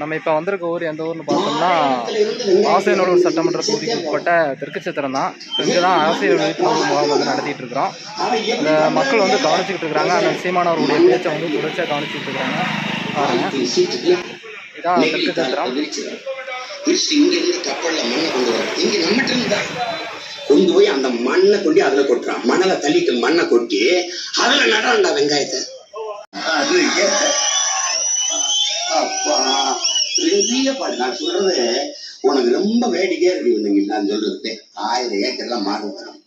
நம்ம இப்போ வந்திருக்க ஊர் எந்த ஊர்னு பார்த்தோம்னா ஆசையனூர் சட்டமன்ற தொகுதிக்கு உட்பட்ட தெற்குச்சத்திரம் தான். இங்கே தான் அரசியல் விழிப்புணர்வு முகாம் வந்து நடத்திட்டு இருக்கிறோம். இந்த மக்கள் வந்து கவனிச்சுக்கிட்டு இருக்கிறாங்க. அந்த சீமானவருடைய பேச்சை வந்து தொடர்ச்சியாக கவனிச்சுட்டு இருக்கிறாங்க. பாருங்க. இதான் தெற்குச்சத்திரம் கொண்டு போய் அந்த மண்ணை கொண்டு அதுல கொட்டுறான் மணலை தள்ளிட்டு மண்ணை கொட்டி அதுல நடாண்டா வெங்காயத்தை அது அப்பா. பெரிய பாடு. நான் சொல்றது உனக்கு ரொம்ப வேடிக்கையா இருக்கு இன்னைக்கு நான் சொல்றது ஆயிரம் ஏக்கர்லாம் மாடு வரும்.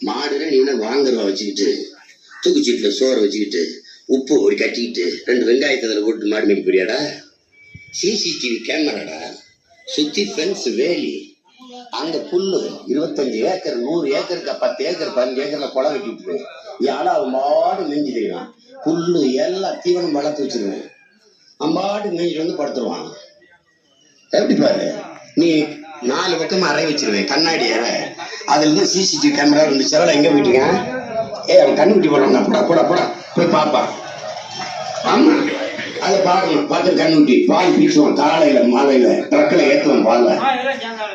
மாடுல நீ என்ன வாங்குறவ வச்சுக்கிட்டு தூக்குச்சீட்டுல சோறு வச்சுக்கிட்டு உப்பு ஒரு கட்டிக்கிட்டு ரெண்டு வெங்காயத்தை அதில் போட்டு மாடு மேய்க்க போறியாடா? சிசிடிவி கேமராடா? சுத்தி ஃபென்ஸ் வேலி. அங்க புல்லு இருபத்தஞ்சு ஏக்கர் நூறு ஏக்கருக்கு பத்து ஏக்கர் பதினஞ்சு ஏக்கர்ல குளம் வெட்டிட்டு யாரா மாடு மேய்ஞ்சி தெரியும் புல்லு எல்லாம் தீவனம் வளர்த்து வச்சிருவேன் அம்பாடு மேய்ச்சி வந்து படுத்துருவாங்க. எப்படி பாரு? நீ நாலு பக்கம் அறை வச்சிருவேன் கண்ணாடி அறை. அதுல இருந்து சிசிடிவி கேமரா இருந்துச்சு செவலை எங்க போயிட்டீங்க ஏய் அவன் கண்ணுக்குட்டி போடுறாங்க போடா போடா போடா. போய் பாப்பான் ஆமா. அதை பார்க்கணும். பார்த்து கண்ணுட்டி பால் பீச்சுவோம் காலையில மாலையில ட்ரக்கில் ஏற்றுவோம் பால்ல.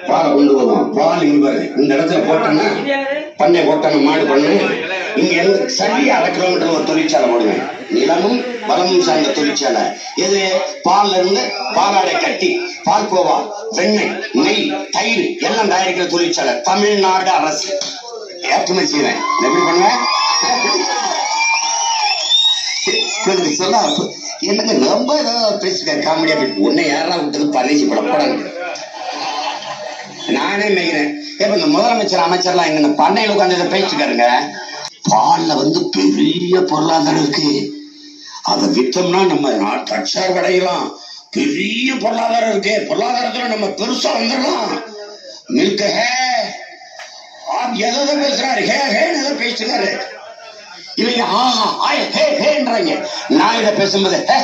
பாலை கொண்டு போவோம் பால் இங்க இந்த இடத்துல போட்டோன்னா பண்ணை போட்டாங்க மாடு பண்ணு. இங்க இருந்து சரியா அரை கிலோமீட்டர் ஒரு தொழிற்சாலை போடுவேன். நிலமும் வளமும் சார்ந்த தொழிற்சாலை எது? பால்ல இருந்து பாலாடை கட்டி பால் கோவா வெண்ணெய் நெய் தயிர் எல்லாம் தயாரிக்கிற தொழிற்சாலை. தமிழ்நாடு அரசு. ஏற்றுமதி செய்வேன். எப்படி பண்ணுவேன் சொல்ல எனக்கு ரொம்ப ஏதோ பேசிருக்காரு காமெடியா பேசி உன்னை யாரா விட்டது? பரதேசி படம் படம் நானே நினைக்கிறேன். இப்ப இந்த முதலமைச்சர் அமைச்சர்லாம் எங்க இந்த பண்ணையில உட்காந்து இதை பேசிட்டு இருக்காருங்க. பால்ல வந்து பெரிய பொருளாதாரம் இருக்கு. அதை வித்தோம்னா நம்ம நாட்டு தற்சார்பு அடையலாம் பெரிய பொருளாதாரம் இருக்கே. பொருளாதாரத்துல நம்ம பெருசா வந்துடலாம். மில்க் ஹே. ஆப் எதை எதை பேசுறாரு? ஹே ஹேன்னு எதை பேசுறாரு இவங்க ஆஹா ஆய் ஹே ஹேன்றாங்க. நான் இதை பேசும்போது ஹே,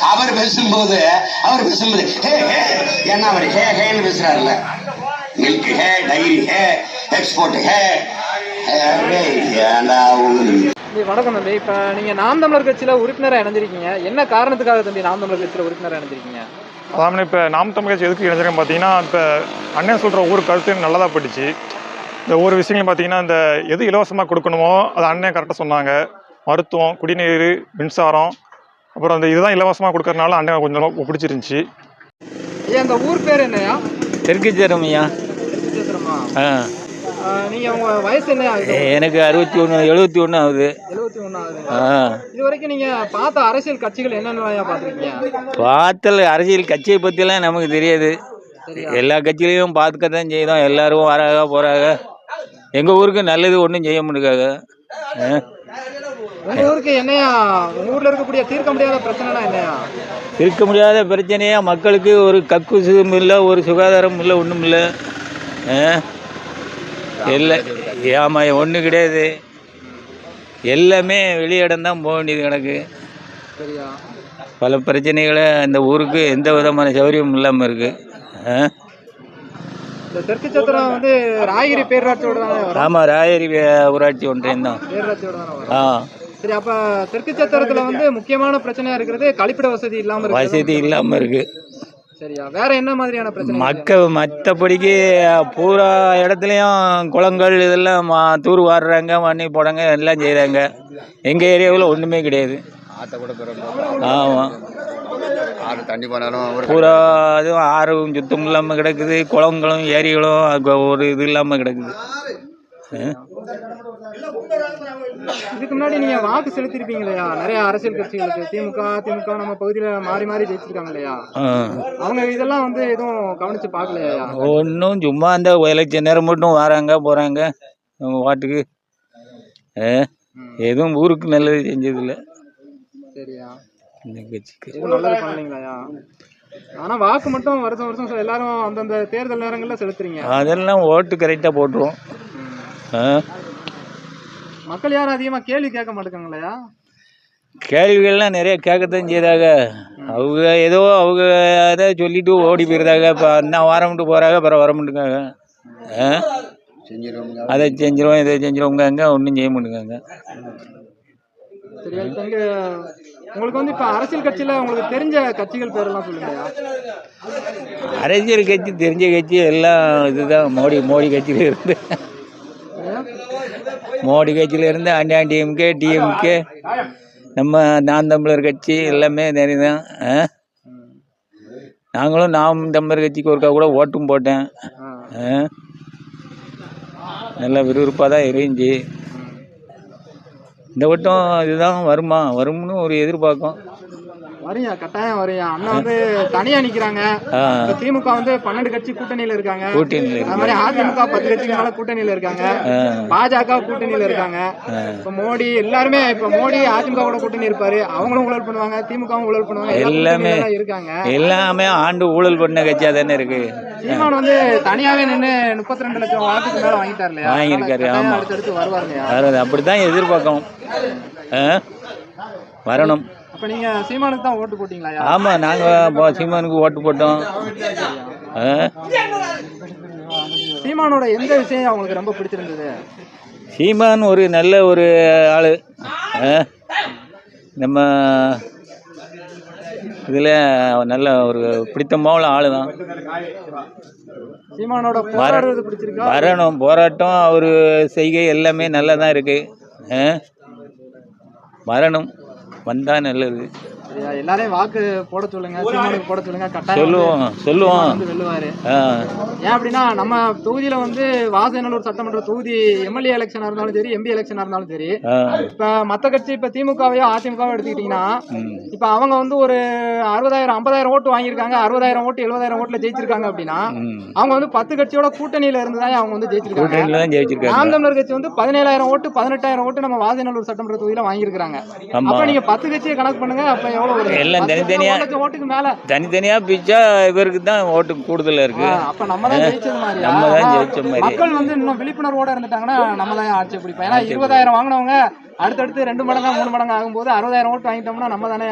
அவர் பேசும்போது அவர் பேசும்போது ஹே ஹே ஏன்னா அவர் ஹே ஹேன்னு பேசுறாருல்ல. Milk hey dairy hey export hey. ஹே, ஏன்டா உங்களுக்கு தம்பி வணக்கம் தம்பி. இப்போ நீங்கள் நாம் தமிழர் கட்சியில் உறுப்பினராக இணைஞ்சிருக்கீங்க. என்ன காரணத்துக்காக தம்பி நாம் தமிழர் கட்சியில் உறுப்பினராக இணைஞ்சிருக்கீங்க? அதாவது இப்போ நாம் தமிழ் கட்சி எதுக்கு இணைஞ்சிருக்கேன் பார்த்தீங்கன்னா இப்போ அண்ணன் சொல்கிற ஒவ்வொரு கருத்து நல்லதாக பட்டுச்சு இந்த ஒவ்வொரு விஷயங்களும் பார்த்தீங்கன்னா இந்த எது இலவசமாக கொடுக்கணுமோ அது அண்ணன் கரெக்டாக சொன்னாங்க. மருத்துவம் குடிநீர் மின்சாரம் அப்புறம் அந்த இதுதான் இலவசமாக கொடுக்கறனால அண்ணன் கொஞ்சம் பிடிச்சிருந்துச்சி ஐயா இந்த ஊர் பேர் என்னையா? தெற்கு தெற்குச்சத்திரமா ஆ. நீங்கள் உங்கள் வயசு என்ன ஆகுது? எனக்கு அறுபத்தி ஒன்று எழுபத்தி ஒன்று ஆகுது. எழுபத்தி ஒன்று ஆகுது. ஆ. இது வரைக்கும் நீங்கள் பார்த்த அரசியல் கட்சிகள் என்னென்ன பார்த்துருக்கீங்க? பார்த்தல் அரசியல் கட்சியை பற்றிலாம் நமக்கு தெரியாது. எல்லா கட்சியிலையும் பார்த்துக்க தான் செய்தோம். எல்லாரும் வராங்க போகிறாங்க எங்கள் ஊருக்கு நல்லது ஒன்றும் செய்ய முடியாங்க உங்க ஊருக்கு என்னையா? உங்க ஊர்ல இருக்கக்கூடிய தீர்க்க முடியாத பிரச்சனைனா என்னையா? இருக்க முடியாத பிரச்சனையா? மக்களுக்கு ஒரு கக்குசும் இல்லை ஒரு சுகாதாரம் இல்லை ஒன்றும் இல்லை. இல்லை ஆமாம் ஒன்றும் கிடையாது. எல்லாமே வெளியிடம் தான் போக வேண்டியது எனக்கு. பல பிரச்சனைகளை அந்த ஊருக்கு எந்த விதமான சௌகரியமும் இல்லாமல் இருக்குது இந்த தெற்கு சத்திரம் வந்து ராயகிரி பேரூராட்சியோட தானே ஆமாம் ராயரி வே- ஊராட்சி ஒன்றியம் தான். பேரூராட்சியோட தானே ஆ. சரி அப்ப தெற்கு சத்திரத்துல வந்து முக்கியமான பிரச்சனையா இருக்கிறது கழிப்பிட வசதி இல்லாம இருக்கு வசதி இல்லாமல் இருக்குது சரியா? வேற என்ன மாதிரியான பிரச்சனை மக்க மற்றபடிக்கு பூரா இடத்துலையும் குளங்கள் இதெல்லாம் மா- தூர் வாடுறாங்க மண்ணி போடாங்க எல்லாம் செய்கிறாங்க எங்கள் ஏரியாவில் ஒன்றுமே கிடையாது. ஆமாம் ஆறு தண்ணி போனாலும் பூரா இதுவும் ஆறும் சுத்தம் இல்லாமல் கிடக்குது குளங்களும் ஏரிகளும் ஒரு இது இல்லாமல் கிடக்குது? இதுக்கு முன்னாடி நீங்க வாக்கு செலுத்திருப்பீங்க இல்லையா நிறைய அரசியல் கட்சிகளுக்கு திமுக திமுக நம்ம பகுதியில மாறி மாறி ஜெயிச்சிருக்காங்க இல்லையா ஆ. அவங்க இதெல்லாம் வந்து எதுவும் கவனிச்சு பார்க்கலையா? ஒன்றும் சும்மா அந்த எலெக்ஷன் நேரம் மட்டும் வராங்க போகிறாங்க நம்ம வாட்டுக்கு ஆ? எதுவும் ஊருக்கு நல்லது செஞ்சதில்லை. சரியா? இந்த கட்சிக்கு. எதுவும் நல்லது பண்ணலீங்களாயா? ஆனா வாக்கு மட்டும் வருஷம் வருஷம் எல்லாரும் அந்தந்த தேர்தல் நேரங்கள்ல செலுத்துறீங்க. அதெல்லாம் ஓட்டு கரெக்டாக போட்டுருவோம். ஆ. மக்கள் யாரும் அதிகமா கேள்வி கேட்க மாட்டேங்கிறாங்களையா கேள்விகள்லாம் நிறைய கேட்கத்தான் செய்தாங்க. அவங்க ஏதோ அவங்க அதை சொல்லிட்டு ஓடி போயிருந்தாங்க. இப்போ அண்ணா வரமுட்டு போகிறாங்க அப்புறம் வரமுட்டுக்காங்க அதை செஞ்சிருவோம் இதை செஞ்சிருவோங்க ஒன்றும் செய்ய மாட்டேங்காங்க. உங்களுக்கு வந்து இப்போ அரசியல் கட்சியில உங்களுக்கு தெரிஞ்ச கட்சிகள் பேரெல்லாம் சொல்லுங்கய்யா அரசியல் கட்சி தெரிஞ்ச கட்சி எல்லாம் இதுதான். மோடி மோடி கட்சியில இருந்து. மோடி கட்சியிலேருந்து இருந்து டிஎம்கே டிஎம்கே நம்ம நாம் தமிழர் கட்சி எல்லாமே நிறைய தான் ஆ? நாங்களும் நாம் தமிழர் கட்சிக்கு ஒருக்கா கூட ஓட்டும் போட்டேன். ஆ? நல்லா விறுவிறுப்பாக தான் இருந்துச்சு. இந்த வட்டம் இதுதான் வருமா? வரும்னு ஒரு எதிர்பார்க்கும். வரியா? கட்டாயம் வரியா? அண்ணன் வந்து தனியா நிக்கிறாங்க. திமுக வந்து பன்னெண்டு கட்சி கூட்டணியில இருக்காங்க. கூட்டணியில் அது மாதிரி அதிமுக பத்து கட்சிக்கு மேல கூட்டணியில இருக்காங்க. பாஜக கூட்டணியில இருக்காங்க. இப்ப மோடி எல்லாருமே இப்ப மோடி அதிமுக கூட கூட்டணி இருப்பாரு. அவங்களும் ஊழல் பண்ணுவாங்க திமுகவும் ஊழல் பண்ணுவாங்க. எல்லா எல்லாமே. இருக்காங்க. எல்லாமே ஆண்டு ஊழல் பண்ண கட்சியாக தானே இருக்கு. சீமான் வந்து தனியாவே நின்னு முப்பத்தி ரெண்டு லட்சம் வாக்குக்கு மேல வாங்கிட்டாரு இல்லையா? வாங்கியிருக்காரு, ஆமா. அடுத்தடுத்து வருவார் இல்லையா? வர்றது அப்படி தான் எதிர்பார்க்கணும் ஆ? வரணும். அப்ப நீங்க சீமானுக்கு தான் ஓட்டு போட்டீங்களா ஆமாம் நாங்கள் சீமானுக்கு ஓட்டு போட்டோம்? சீமானோட எந்த விஷயம் அவங்களுக்கு ரொம்ப பிடிச்சிருந்தது? சீமான் ஒரு நல்ல ஒரு ஆள். நம்ம இதில் நல்ல ஒரு பிடித்தமான ஆள் தான். வரணும் போராட்டம் அவர் செய்கை எல்லாமே நல்லா தான் இருக்குது வரணும். வந்தால் நல்லது. எல்லாரையும் வாக்கு போட சொல்லுங்க சீமானுக்கு போட சொல்லுங்க கட்டாயம் சொல்லுவோம் சொல்லுவோம். வந்து வெல்லுவாரு. ஏன் அப்படின்னா நம்ம தொகுதியில வந்து வாசநல்லூர் சட்டமன்ற தொகுதி எம்எல்ஏ எலெக்ஷனா இருந்தாலும் சரி எம்பி எலெக்ஷனா இருந்தாலும் சரி இப்ப மத்த கட்சி இப்ப திமுகவையோ அதிமுகவோ எடுத்துக்கிட்டீங்கன்னா இப்ப அவங்க வந்து ஒரு அறுபதாயிரம் ஐம்பதாயிரம் ஓட்டு வாங்கியிருக்காங்க அறுபதாயிரம் ஓட்டு எழுபதாயிரம் ஓட்டுல ஜெயிச்சிருக்காங்க அப்படின்னா அவங்க வந்து பத்து கட்சியோட கூட்டணியில இருந்து தான் அவங்க வந்து ஜெயிச்சிருக்காங்க. நாம் தமிழர் கட்சி வந்து பதினேழாயிரம் ஓட்டு பதினெட்டாயிரம் ஓட்டு நம்ம வாசநல்லூர் சட்டமன்ற தொகுதியில வாங்கியிருக்காங்க. அப்ப நீங்க பத்து கட்சியை கணக்கு பண்ணுங்க அப்ப எவ்வளவு எல்லாம் தனித்தனியா. ஓட்டுக்கு மேல. தனித்தனியாக பிச்சா இவருக்கு தான் ஓட்டு கூடுதலாக இருக்கு. அப்ப நம்ம தான் ஜெயிச்சது நம்ம தான் ஜெயிச்ச மாதிரி. மக்கள் வந்து இன்னும் விழிப்புணர்வோட இருந்துட்டாங்கன்னா நம்ம தான் ஆட்சி பிடிப்போம். ஏன்னா இருபதாயிரம் வாங்கினவங்க அடுத்தடுத்து ரெண்டு மடங்கா மூணு மடங்கு ஆகும்போது அறுபதாயிரம் ஓட்டு வாங்கிட்டோம்னா நம்ம தானே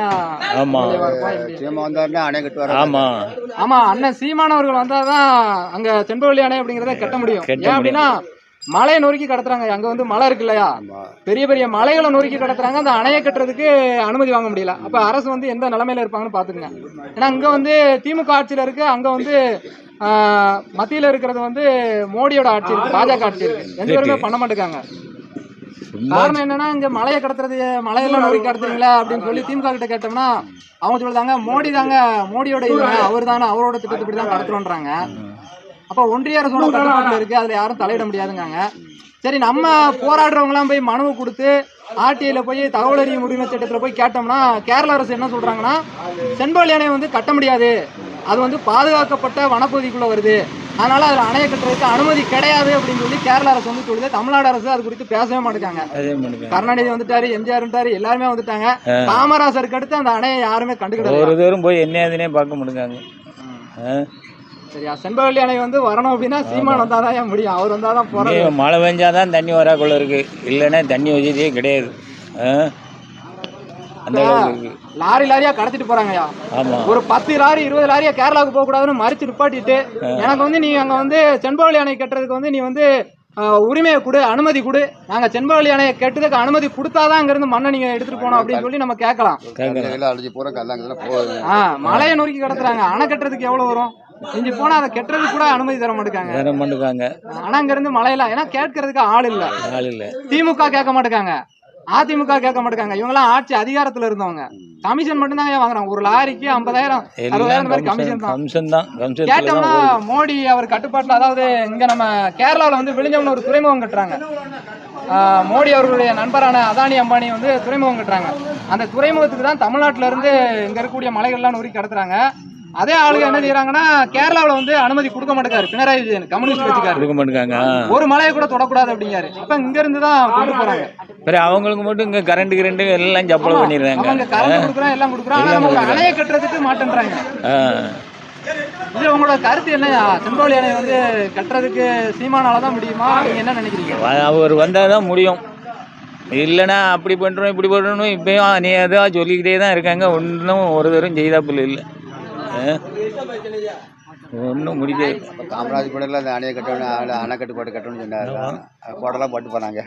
ஆமா. சீமா வந்தாருன்னா அணை கட்டுவார்? ஆமாம் ஆமா அண்ணன் சீமானவர்கள் வந்தாதான் அங்க செண்பவெளி அணை அப்படிங்கறத கட்ட முடியும். ஏன் அப்படின்னா மலையை நொறுக்கி கடத்துறாங்க. அங்க வந்து மலை இருக்கு இல்லையா? பெரிய பெரிய மலைகளை நொறுக்கி கடத்துறாங்க. அந்த அணையை கட்டுறதுக்கு அனுமதி வாங்க முடியல. அப்ப அரசு வந்து எந்த நிலைமையில இருப்பாங்கன்னு பாத்துக்கங்க. ஏன்னா அங்க வந்து திமுக ஆட்சியில இருக்கு. அங்க வந்து மத்தியில இருக்கிறது வந்து மோடியோட ஆட்சி இருக்கு. பாஜக ஆட்சி இருக்கு. எந்த பேருமே பண்ண மாட்டேங்காங்க. காரணம் என்னன்னா இங்க மலையை கடத்துறது மலையெல்லாம் நோக்கி கடத்துறீங்களா அப்படின்னு சொல்லி திமுக கிட்ட கேட்டோம்னா அவங்க சொல்லுதாங்க மோடி தாங்க மோடியோட அவர் தானே அவரோட திட்டத்துப்படி தான் கடத்துறோன்றாங்க அப்ப ஒன்றிய அரசோட கட்டுப்பாட்டுல இருக்கு அதுல யாரும் தலையிட முடியாதுங்காங்க சரி நம்ம போராடுறவங்கலாம் போய் மனுவை கொடுத்து ஆர்டிஐல போய் தகவல் அறியும் உரிமை சட்டத்துல போய் கேட்டோம்னா கேரள அரசு என்ன சொல்றாங்கன்னா செண்பகலி அணை வந்து கட்ட முடியாது. அது வந்து பாதுகாக்கப்பட்ட வனப்பகுதிக்குள்ள வருது. அதனால அதுல அணையை கட்டுறதுக்கு அனுமதி கிடையாது அப்படின்னு சொல்லி கேரள அரசு வந்து சொல்லுது. தமிழ்நாடு அரசு அது குறித்து பேசவே மாட்டேங்காங்க. கருணாநிதி வந்துட்டாரு எம்ஜிஆர் வந்துட்டாரு எல்லாருமே வந்துட்டாங்க. காமராசருக்கு அடுத்து அந்த அணையை யாருமே கண்டுக்கிடல. ஒரு தூரம் போய் என்ன பார்க்க முடியுங்க சரியா? செண்பகவல்லி அணை வந்து வரணும் அப்படின்னா சீமான் வந்தாதான் ஏன் முடியும்? அவர் வந்தாதான் போறது. மழை பெஞ்சாதான் தண்ணி வராக்குள்ள இருக்கு. இல்லைன்னா தண்ணி வசதியே கிடையாது. லாரி லாரியா கடத்திட்டு போறாங்கய்யா. ஆமாம் ஒரு பத்து லாரி இருபது லாரியா கேரளாவுக்கு போக கூடாதுன்னு மறிச்சு நிப்பாட்டிட்டு எனக்கு வந்து நீ அங்க வந்து செண்பகவல்லி அணை கட்டுறதுக்கு வந்து நீ வந்து உரிமையை கொடு அனுமதி கொடு. நாங்க செண்பகவல்லி அணையை கட்டுறதுக்கு அனுமதி கொடுத்தாதான் அங்க இருந்து மண்ணை நீங்க எடுத்துட்டு போனோம் அப்படின்னு சொல்லி நம்ம கேட்கலாம். மலையை நொறுக்கி கடத்துறாங்க. அணை கட்டுறதுக்கு எவ்வளவு வரும்? இஞ்சி போனா அதை கட்டுறதுக்கு கூட அனுமதி தர மாட்டேங்காங்க வேற பண்ணுக்காங்க ஆனா அங்க இருந்து மலையில ஏன்னா கேட்கறதுக்கு ஆள் இல்ல. ஆள் இல்லை. திமுக கேட்க மாட்டேங்காங்க அதிமுக கேட்க மாட்டேங்காங்க இவங்கெல்லாம் ஆட்சி அதிகாரத்துல இருந்தவங்க. கமிஷன் மட்டும் தான் வாங்குறாங்க. ஒரு லாரிக்கு ஐம்பதாயிரம் அறுபதாயிரம் கமிஷன் தான். கேட்டோம்னா மோடி அவர் கட்டுப்பாட்டுல அதாவது இங்க நம்ம கேரளாவில் வந்து விழிஞ்சவன ஒரு துறைமுகம் கட்டுறாங்க. மோடி அவர்களுடைய நண்பரான அதானி அம்பானி வந்து துறைமுகம் கட்டுறாங்க. அந்த துறைமுகத்துக்கு தான் தமிழ்நாட்டுல இருந்து இங்க இருக்கக்கூடிய மலைகள்லாம் நொறுக்கி கடத்துறாங்க. அதே ஆளுங்க என்ன செய்யறாங்கன்னா கேரளாவில் வந்து அனுமதி கொடுக்க மாட்டேங்காரு பினராயி விஜயன் கம்யூனிஸ்ட் கட்சிக்காரு கொடுக்க மாட்டேங்காங்க ஒரு மலையை கூட தொடக்கூடாது அப்படிங்காரு அப்ப இங்க இருந்து தான் கொண்டு போறாங்க. வேற அவங்களுக்கு மட்டும் இங்க கரண்ட் கிரண்ட் எல்லாம் சப்பளை பண்ணிடுறாங்க. அவங்க கரண்ட் கொடுக்குறோம் எல்லாம் கொடுக்குறோம். ஆனா நம்ம ஒரு அணையை கட்டுறதுக்கு மாட்டேன்றாங்க. இது உங்களோட கருத்து என்னையா செங்கோலி அணை வந்து கட்டுறதுக்கு சீமானால தான் முடியுமா? நீங்க என்ன நினைக்கிறீங்க? அவர் வந்தால் தான் முடியும். இல்லைன்னா அப்படி பண்ணுறோம் இப்படி பண்ணுறோம் இப்பயும் நீ ஏதாவது சொல்லிக்கிட்டே தான் இருக்காங்க. ஒன்றும் ஒரு தரம் செய்தாப்புல இல்லை. ஒன்றும் முடியாது காமராஜ் கூட அந்த அணையை கட்டணும் அணை கட்டுப்பாடு கட்டணும்னு சொன்னார். கோடெல்லாம் போட்டு போனாங்க.